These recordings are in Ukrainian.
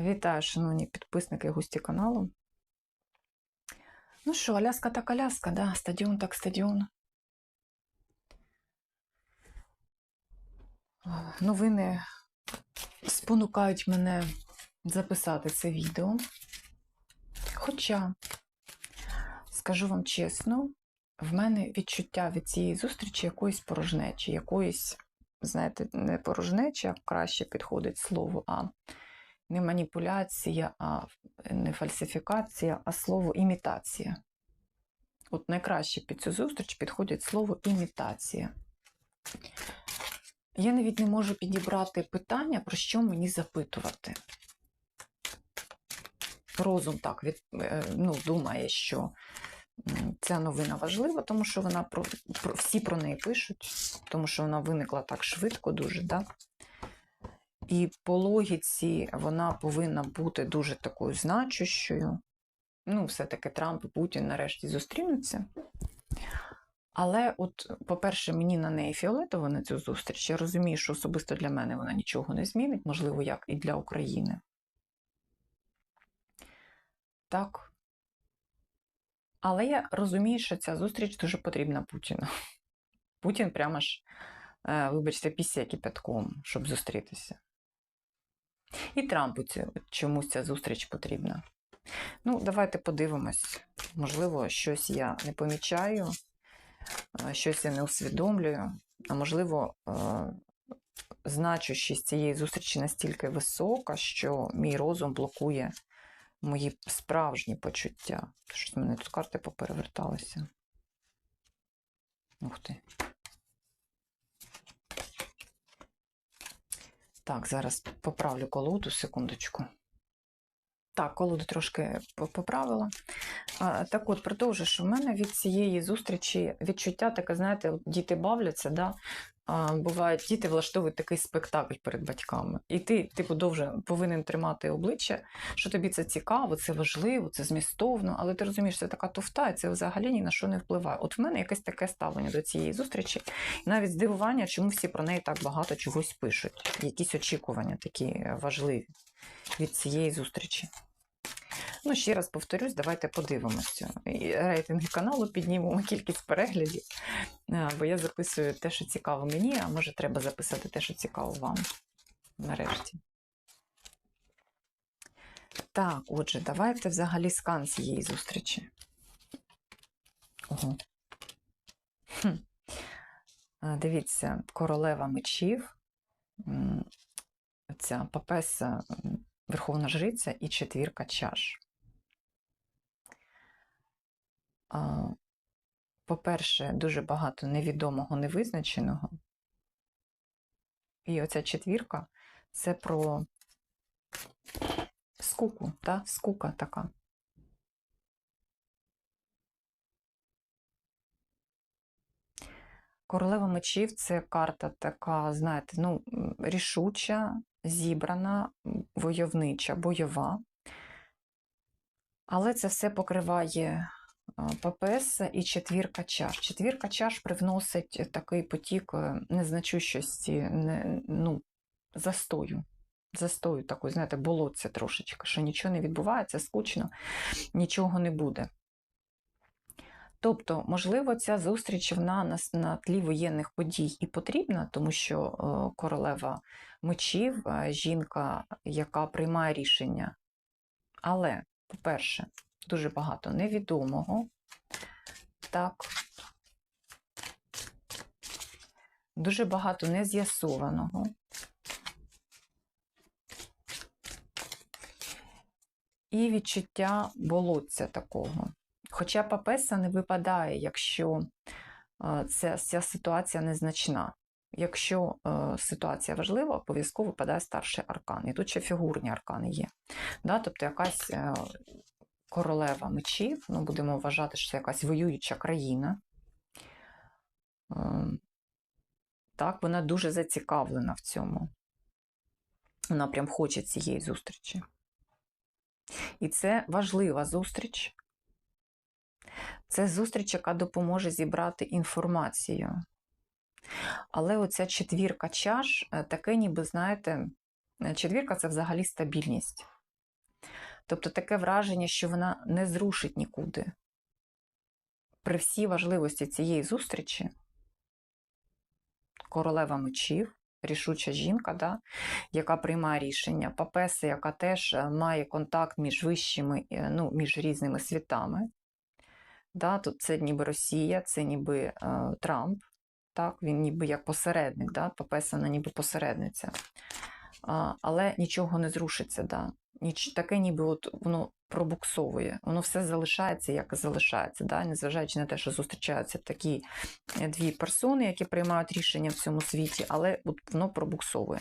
Вітаю, шановні підписники і гості каналу. Ну що, Аляска так Аляска, да, стадіон так стадіон. Новини спонукають мене записати це відео. Хоча, скажу вам чесно, в мене відчуття від цієї зустрічі якоїсь порожнечі, якоїсь, знаєте, не порожнечі, а краще підходить слово, а не маніпуляція, а не фальсифікація, а слово імітація. От найкраще під цю зустріч підходить слово імітація. Я навіть не можу підібрати питання, про що мені запитувати. Розум так від, е, ну, думає, що ця новина важлива, тому що вона про, про всі про неї пишуть, тому що вона виникла так швидко, дуже. Да? І по логіці вона повинна бути дуже такою значущою. Ну, все-таки Трамп і Путін нарешті зустрінуться. Але, от, по-перше, мені на неї фіолетово на цю зустріч. Я розумію, що особисто для мене вона нічого не змінить, можливо, як і для України. Так. Але я розумію, що ця зустріч дуже потрібна Путіну. Путін прямо ж, е, вибачте, після кипятком, щоб зустрітися. І Трампу чомусь ця зустріч потрібна. Ну, давайте подивимось. Можливо, щось я не помічаю, е, щось я не усвідомлюю, а можливо, е, значущість цієї зустрічі настільки висока, що мій розум блокує мої справжні почуття. Щось в мене тут карти попереверталися. Ух ти. Так, зараз поправлю колоду, секундочку. Так, колоду трошки поправила. Так от, продовжу, в мене від цієї зустрічі відчуття таке, знаєте, діти бавляться, да? Бувають, діти влаштовують такий спектакль перед батьками. І ти, типу, довже повинен тримати обличчя, що тобі це цікаво, це важливо, це змістовно, але ти розумієш, це така туфта, і це взагалі ні на що не впливає. От в мене якесь таке ставлення до цієї зустрічі, і навіть здивування, чому всі про неї так багато чогось пишуть. Якісь очікування такі важливі від цієї зустрічі. Ну, ще раз повторюсь, давайте подивимося. І Рейтинги каналу піднімемо кількість переглядів, е, бо я записую те, що цікаво мені, а може треба записати те, що цікаво вам. Нарешті. Так, отже, давайте взагалі скан цієї зустрічі. Ого. Е, Дивіться, королева мечів, ця папеса, верховна жриця і четвірка чаш. А, По-перше, дуже багато невідомого, невизначеного. І оця четвірка це про скуку, та? скука така. Королева мечів це карта така, знаєте, ну, рішуча, зібрана, войовнича, бойова. Але це все покриває папеса і четвірка чаш. Четвірка чаш привносить такий потік е, незначущості, не, ну, застою. Застою такої, знаєте, болоться трошечки, що нічого не відбувається, скучно, нічого не буде. Тобто, можливо, ця зустріч вона на, на тлі воєнних подій і потрібна, тому що е, королева мечів, е, жінка, яка приймає рішення. Але, по-перше, дуже багато невідомого. Так. Дуже багато нез'ясованого. І відчуття болотця такого. Хоча папеса не випадає, якщо е, ця, ця ситуація незначна. Якщо е, ситуація важлива, обов'язково випадає старший аркан. І тут ще фігурні аркани є. Да? Тобто якась е, королева мечів, ну, будемо вважати, що це якась воююча країна. Е, так, вона дуже зацікавлена в цьому. Вона прям хоче цієї зустрічі. І це важлива зустріч. Це зустріч, яка допоможе зібрати інформацію. Але оця четвірка чаш, е, таке, ніби, знаєте, е, четвірка це взагалі стабільність. Тобто таке враження, що вона не зрушить нікуди. При всій важливості цієї зустрічі королева мечів, рішуча жінка, да, яка приймає рішення, папеса, яка теж е, має контакт між вищими, е, ну, між різними світами. Да, тут це ніби Росія, це ніби е, Трамп, так, він ніби як посередник, да, папеса ніби посередниця. А, але нічого не зрушиться. Да. Ніч, таке ніби от воно пробуксовує, воно все залишається, як залишається, да? незважаючи на те, що зустрічаються такі е, дві персони, які приймають рішення в цьому світі, але от воно пробуксовує.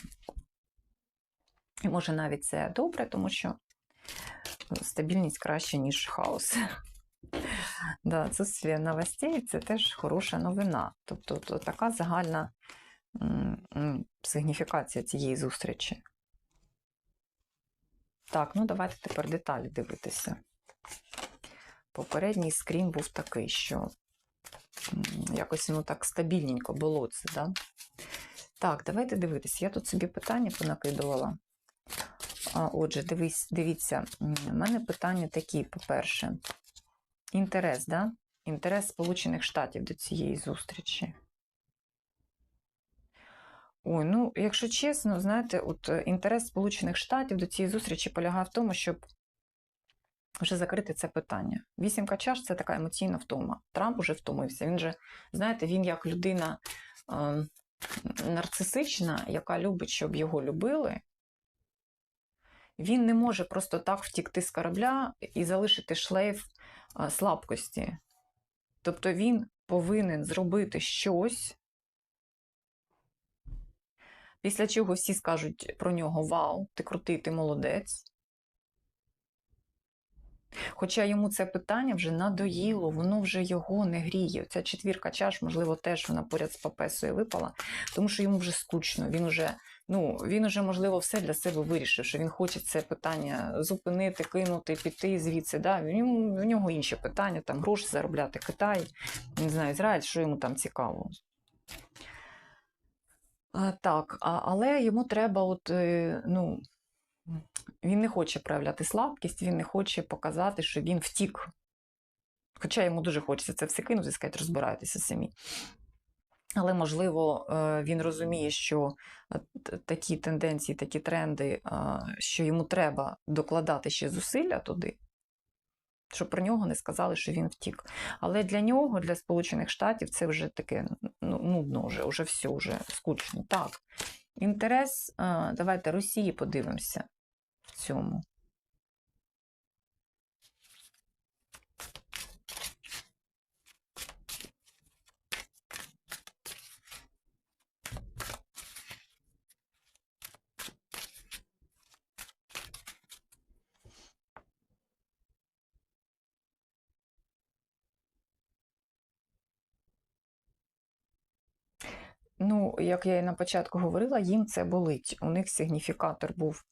І може навіть це добре, тому що стабільність краще, ніж хаос. Да, Це новостей це теж хороша новина. Тобто то така загальна сигніфікація цієї зустрічі. Так, ну давайте тепер деталі дивитися. Попередній скрін був такий, що якось воно так стабільненько було це, да? Так, давайте дивитися. Я тут собі питання понакидувала. А, Отже, дивись, дивіться, у мене питання такі, по-перше, інтерес, да? Інтерес Сполучених Штатів до цієї зустрічі. Ой, ну, якщо чесно, знаєте, от е, інтерес Сполучених Штатів до цієї зустрічі полягає в тому, щоб вже закрити це питання. Вісімка чаш це така емоційна втома. Трамп уже втомився. Він же, знаєте, він як людина е, нарцисична, яка любить, щоб його любили. Він не може просто так втікти з корабля і залишити шлейф е, слабкості. Тобто він повинен зробити щось. Після чого всі скажуть про нього Вау, ти крутий, ти молодець. Хоча йому це питання вже надоїло, воно вже його не гріє. Ця четвірка чаш, можливо, теж вона поряд з папесою випала, тому що йому вже скучно. Він вже, ну, він вже, можливо, все для себе вирішив, що він хоче це питання зупинити, кинути, піти звідси. Да? У нього інші питання, там гроші заробляти, Китай, не знаю, Ізраїль, що йому там цікаво. А, Так, але йому треба, от, е, ну, він не хоче проявляти слабкість, він не хоче показати, що він втік. Хоча йому дуже хочеться це все кинути і сказати, розбирайтеся самі. Але, можливо, е, він розуміє, що е, такі тенденції, такі тренди, е, що йому треба докладати ще зусилля туди, щоб про нього не сказали, що він втік. Але для нього, для Сполучених Штатів, це вже таке ну, нудно, вже, вже все, вже скучно. Так. Інтерес, давайте Росії подивимося в цьому. Ну, як я і на початку говорила, їм це болить. У них сигніфікатор був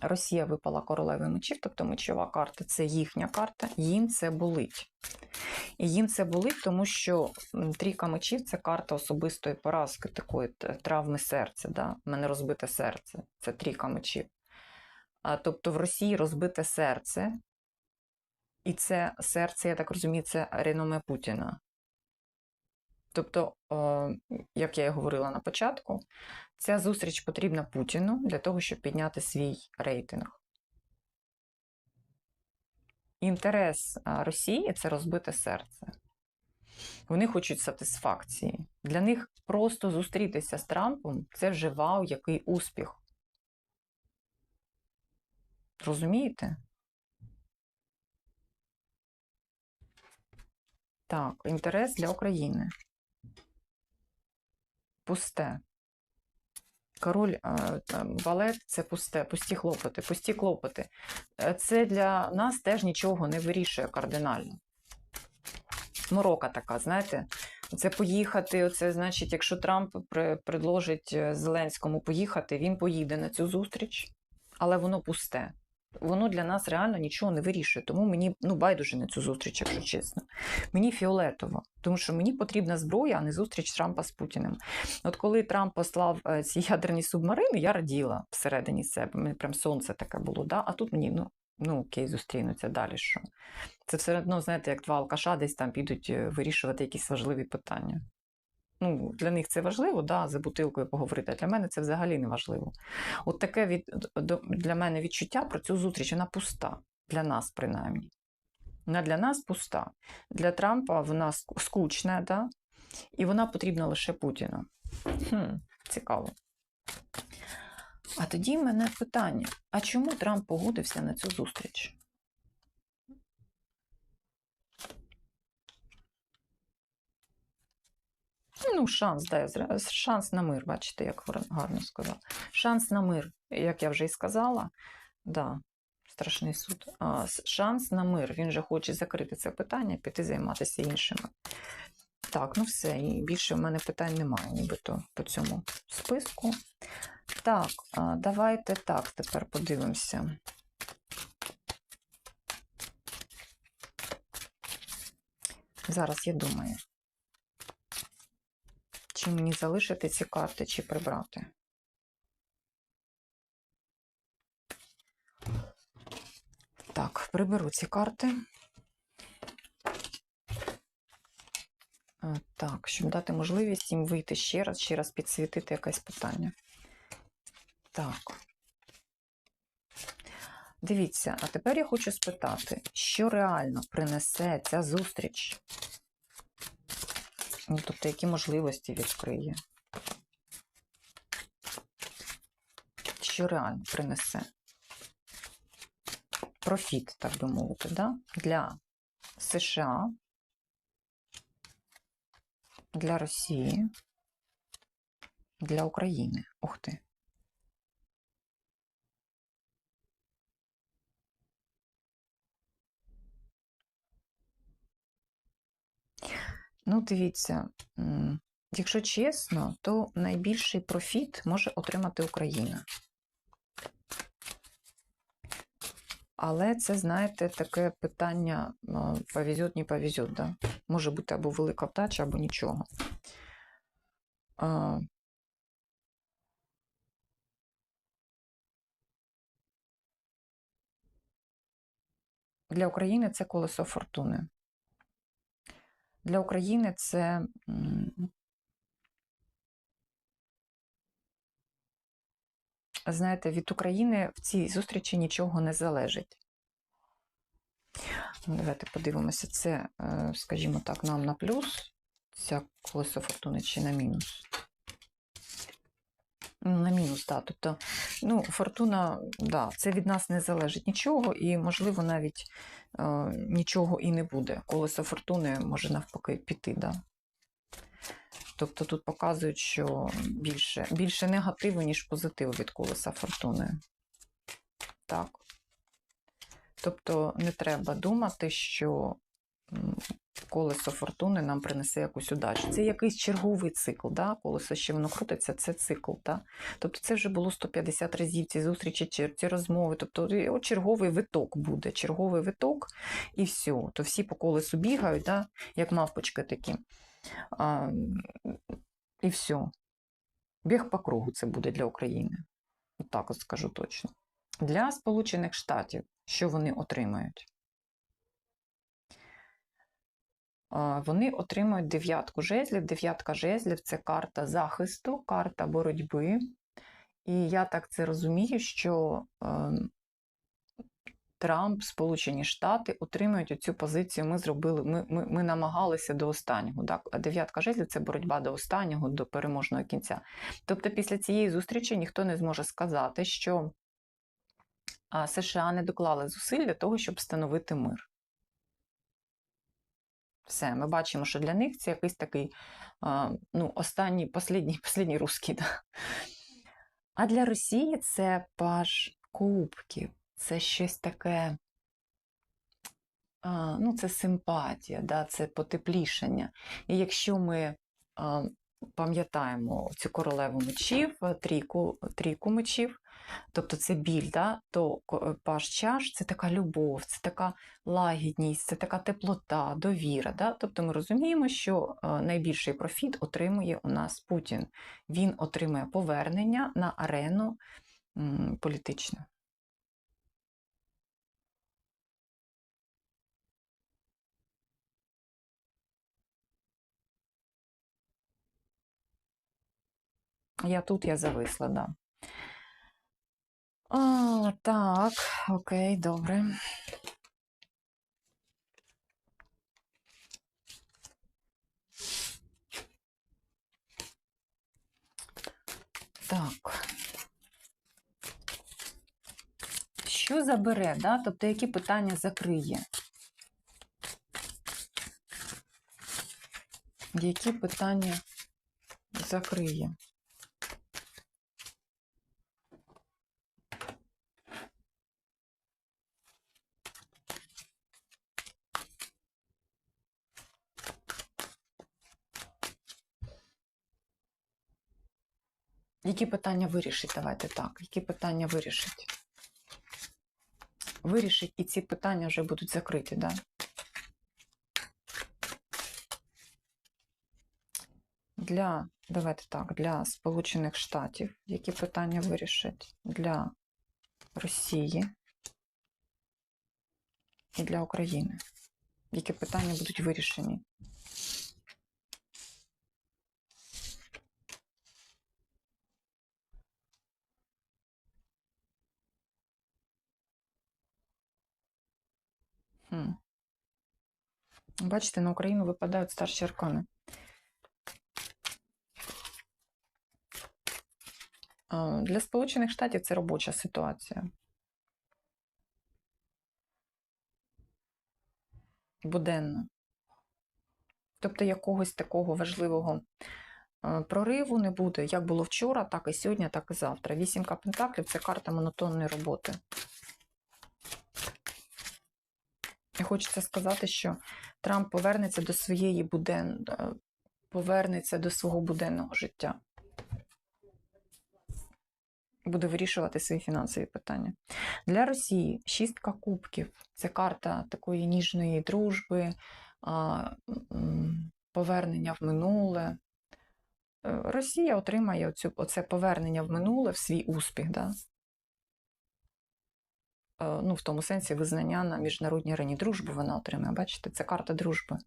Росія випала королеви мечів, тобто мечова карта це їхня карта, їм це болить. І їм це болить, тому що трійка мечів це карта особистої поразки, такої травми серця. Да? У мене розбите серце, це трійка мечів. А, тобто в Росії розбите серце, і це серце, я так розумію, це реноме Путіна. Тобто, як я і говорила на початку, ця зустріч потрібна Путіну для того, щоб підняти свій рейтинг. Інтерес Росії це розбите серце. Вони хочуть сатисфакції. Для них просто зустрітися з Трампом це вже вау, який успіх. Розумієте? Так, інтерес для України. Пусте. Король там, валет це пусте, пусті хлопоти, пусті клопоти. Е, Це для нас теж нічого не вирішує кардинально. Морока така, знаєте, це поїхати. Оце значить, якщо Трамп предложить е, Зеленському поїхати, він поїде на цю зустріч, але воно пусте. Воно для нас реально нічого не вирішує. Тому мені ну, байдуже на цю зустріч, якщо чесно. Мені фіолетово, тому що мені потрібна зброя, а не зустріч Трампа з Путіним. От коли Трамп послав е, ці ядерні субмарини, я раділа всередині себе. Мені прям сонце таке було. Да? А тут мені, ну, ну окей, зустрінуться далі. що? Це все одно, знаєте, як два алкаша десь там підуть е, вирішувати якісь важливі питання. Ну, для них це важливо, да, за бутилкою поговорити, а для мене це взагалі не важливо. От таке від, до- для мене відчуття про цю зустріч, вона пуста. Для нас, принаймні. Вона для нас пуста. Для Трампа вона скучна, да? і вона потрібна лише Путіну. Хм, цікаво. А тоді в мене питання: а чому Трамп погодився на цю зустріч? Ну, шанс, да, шанс на мир, бачите, як гарно сказав. Шанс на мир, як я вже і сказала, да, страшний суд. А, шанс на мир. Він же хоче закрити це питання, піти займатися іншими. Так, ну все, і більше в мене питань немає, нібито по цьому списку. Так, давайте так тепер подивимося. Зараз я думаю. Чи мені залишити ці карти, чи прибрати? Так, приберу ці карти. Е, Так, щоб дати можливість їм вийти ще раз, ще раз підсвітити якесь питання. Так. Дивіться, а тепер я хочу спитати, що реально принесе ця зустріч? Ну, тобто, які можливості відкриє? Що реально принесе? Профіт, так би мовити, да? для США, для Росії, для України. Ух ти. Ну, дивіться, якщо чесно, то найбільший профіт може отримати Україна. Але це, знаєте, таке питання повезет, не повезет, да? Може бути або велика вдача, або нічого. Для України це колесо фортуни. Для України це знаєте, від України в цій зустрічі нічого не залежить. Ну, Давайте подивимося, це, е, скажімо так, нам на плюс, ця колесо фортуни чи на мінус. На мінус, так. Тобто, ну, фортуна, да, це від нас не залежить нічого, і, можливо, навіть е, нічого і не буде. Колесо фортуни може навпаки піти, да. Тобто тут показують, що більше, більше негативу, ніж позитиву від колеса фортуни. Так. Тобто не треба думати, що колесо фортуни нам принесе якусь удачу. Це якийсь черговий цикл. Да? Колесо ще воно крутиться, це цикл. Да? Тобто це вже було 150 разів ці зустрічі, ці розмови. Тобто черговий виток буде, черговий виток, і все. То всі по колесу бігають, да? як мавпочки такі. А, і все. Біг по кругу це буде для України. От так от скажу точно. Для Сполучених Штатів, що вони отримають? А, Вони отримують дев'ятку жезлів. Дев'ятка жезлів це карта захисту, карта боротьби. І я так це розумію, що е, Трамп, Сполучені Штати отримують оцю позицію. Ми зробили, ми, ми, ми намагалися до останнього. Так? А дев'ятка жезлів це боротьба до останнього, до переможного кінця. Тобто, після цієї зустрічі ніхто не зможе сказати, що США не доклали зусиль для того, щоб встановити мир. Все, ми бачимо, що для них це якийсь такий ну, останній, послідній, послідній русський. Да? А для Росії це паж кубків, це щось таке, ну, це симпатія, да? це потеплішання. І якщо ми пам'ятаємо цю королеву мечів, трійку, трійку мечів, тобто це біль, да? то паш чаш це така любов, це така лагідність, це така теплота, довіра. Да? Тобто ми розуміємо, що е, найбільший профіт отримує у нас Путін. Він отримує повернення на арену політичну. Я тут, я зависла, да. А, так, окей, добре. Так. Що забере, да? тобто які питання закриє? Які питання закриє? Які питання вирішить? Давайте так. Які питання вирішить? Вирішить, і ці питання вже будуть закриті, да? Для, давайте так, для Сполучених Штатів, які питання вирішить? Для Росії і для України. Які питання будуть вирішені? Хм. Бачите, на Україну випадають старші аркани. Для Сполучених Штатів це робоча ситуація. Буденна. Тобто якогось такого важливого прориву не буде. Як було вчора, так і сьогодні, так і завтра. Вісімка пентаклів це карта монотонної роботи. І хочеться сказати, що Трамп повернеться до своєї буден... е, повернеться до свого буденного життя. Буде вирішувати свої фінансові питання. Для Росії шістка кубків це карта такої ніжної дружби, повернення в минуле. Е, Росія отримає оцю, оце повернення в минуле в свій успіх. Да? Е, Ну, в тому сенсі визнання на міжнародній арені дружби вона отримає. Бачите, це карта дружби.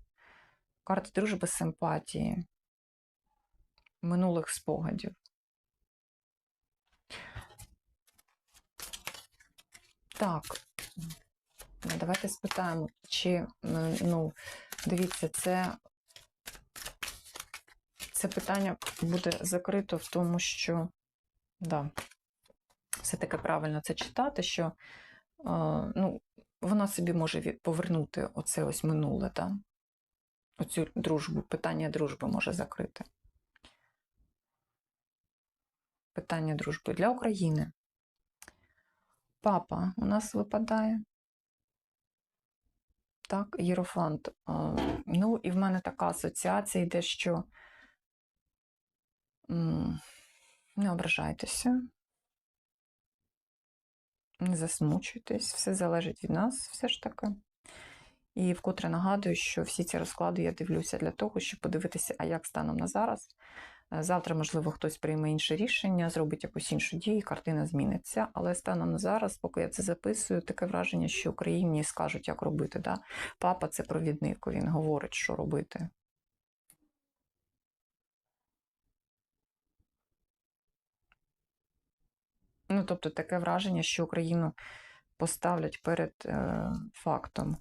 Карта дружби симпатії, минулих спогадів. Так, ну, давайте спитаємо, чи, ну, дивіться, це, це питання буде закрито в тому, що, да, все таки правильно це читати, що, ну, вона собі може повернути оце ось минуле, да? оцю дружбу, питання дружби може закрити. Питання дружби для України. Папа у нас випадає. Так, Єрофант. Ну, і в мене така асоціація йде, що не ображайтеся, не засмучуйтесь, все залежить від нас, все ж таки. І вкотре нагадую, що всі ці розклади я дивлюся для того, щоб подивитися, а як станом на зараз. Е, Завтра, можливо, хтось прийме інше рішення, зробить якусь іншу дію, картина зміниться. Але станом на зараз, поки я це записую, таке враження, що Україні скажуть, як робити. Да? Папа це провідник, він говорить, що робити. Ну, тобто таке враження, що Україну поставлять перед е, фактом.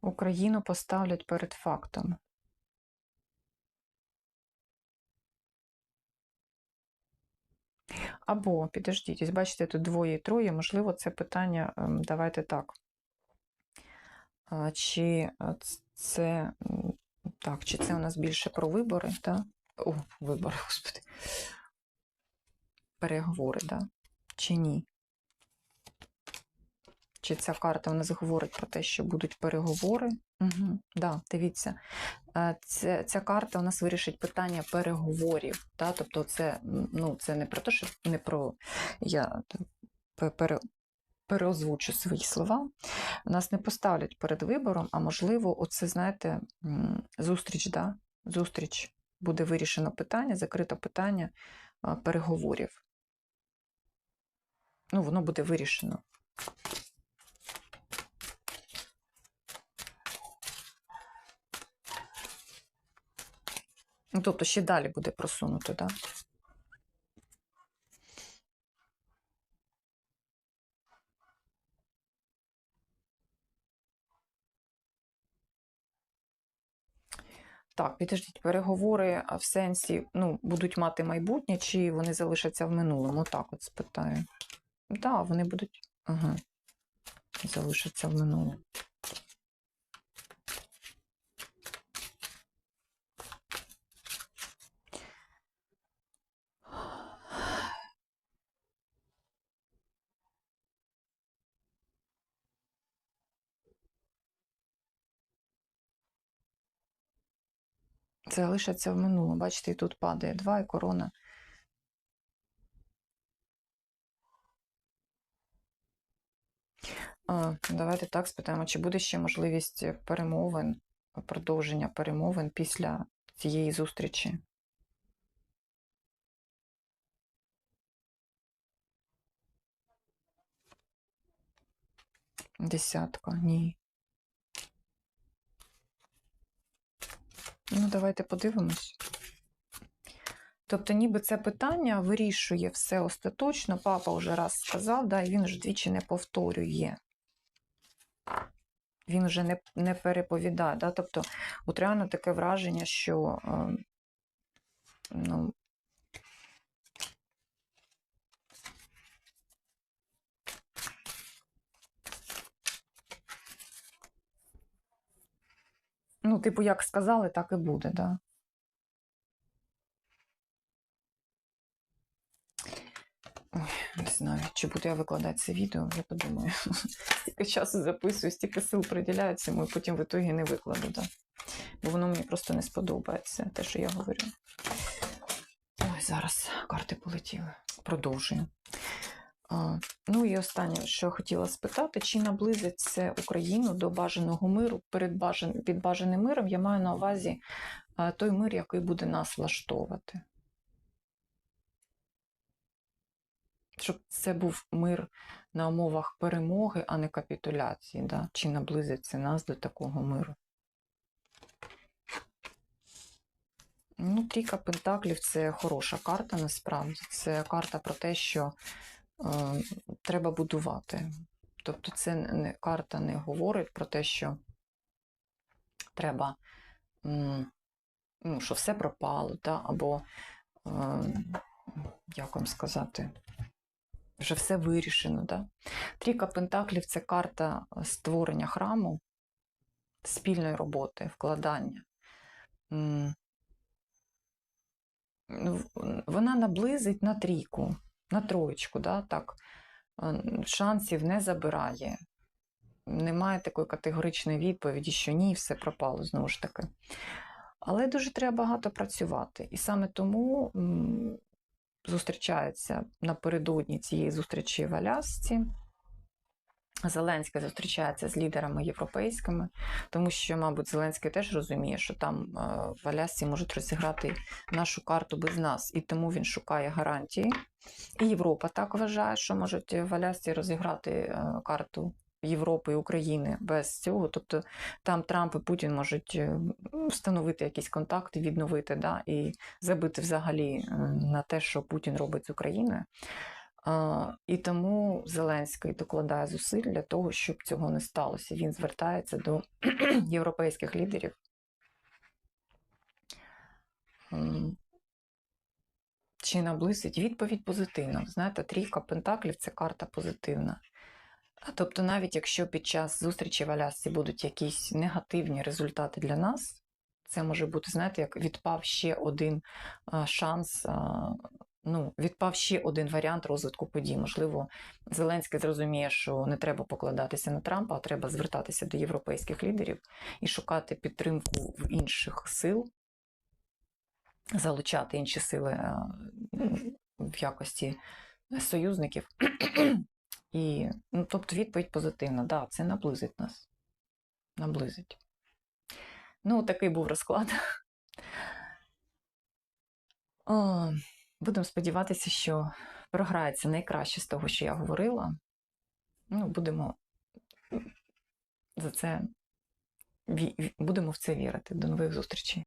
Україну поставлять перед фактом. Або, підождіть, бачите, тут двоє і троє, можливо, це питання, ем, давайте так. Чи це, так, чи це у нас більше про вибори, так? О, вибори, господи. Переговори, так? Чи ні? чи ця карта у нас говорить про те, що будуть переговори. Угу, да, дивіться, це, ця карта у нас вирішить питання переговорів. Да? Тобто, це, ну, це не про те, що не про я пере, переозвучу свої слова. Нас не поставлять перед вибором, а можливо, оце, знаєте, зустріч, да? зустріч буде вирішено питання, закрито питання переговорів. Ну, воно буде вирішено. Ну, тобто ще далі буде просунуто, так? Да? Так, підождіть, переговори в сенсі, ну, будуть мати майбутнє, чи вони залишаться в минулому? Так, от спитаю. Так, да, вони будуть. Ага. Залишаться в минулому. Це лишиться в минулому. Бачите, і тут падає два і корона. А, давайте так спитаємо, чи буде ще можливість перемовин, продовження перемовин після цієї зустрічі? Десятка, ні. Ну, давайте подивимось. Тобто, ніби це питання вирішує все остаточно. Папа вже раз сказав, да, і він ж двічі не повторює. Він вже не, не переповідає. Да? Тобто, от реально таке враження, що е, ну, ну, типу, як сказали, так і буде, да. Ой, не знаю, чи буду я викладати це відео, я подумаю. Стільки часу записую, стільки сил приділяю цьому, і потім в ітогі не викладу, да. Бо воно мені просто не сподобається, те, що я говорю. Ой, зараз карти полетіли. Продовжую. Ну і останнє, що хотіла спитати, чи наблизить це Україну до бажаного миру? Перед бажан... під бажаним миром я маю на увазі той мир, який буде нас влаштовувати. Щоб це був мир на умовах перемоги, а не капітуляції. Да? Чи наблизить це нас до такого миру? Ну, трійка Пентаклів це хороша карта насправді. Це карта про те, що треба будувати. Тобто, це не, карта не говорить про те, що треба, ну, що все пропало, да? або, е, як вам сказати, вже все вирішено. Да? Трійка Пентаклів це карта створення храму, спільної роботи, вкладання. Вона наблизить на трійку, на троєчку, да, так, е, шансів не забирає. Немає такої категоричної відповіді, що ні, все пропало знову ж таки. Але дуже треба багато працювати. І саме тому зустрічається напередодні цієї зустрічі в Алясці. Зеленський зустрічається з лідерами європейськими, тому що, мабуть, Зеленський теж розуміє, що там е, в Алясці можуть розіграти нашу карту без нас, і тому він шукає гарантії. І Європа так вважає, що можуть в Алясці розіграти е, карту Європи і України без цього. Тобто там Трамп і Путін можуть е, встановити якісь контакти, відновити да, і забити взагалі на те, що Путін робить з Україною. А, І тому Зеленський докладає зусиль для того, щоб цього не сталося. Він звертається до європейських лідерів. Чи наблизить відповідь позитивна? Знаєте, трійка пентаклів це карта позитивна. Тобто, навіть якщо під час зустрічі в Алясці будуть якісь негативні результати для нас, це може бути, знаєте, як відпав ще один шанс ну, відпав ще один варіант розвитку подій. Можливо, Зеленський зрозуміє, що не треба покладатися на Трампа, а треба звертатися до європейських лідерів і шукати підтримку в інших сил, залучати інші сили е, в якості союзників. І, ну, тобто, відповідь позитивна. Да, це наблизить нас. Наблизить. Ну, такий був розклад. Будемо сподіватися, що програється найкраще з того, що я говорила. Ну, будемо за це будемо в це вірити. До нових зустрічей.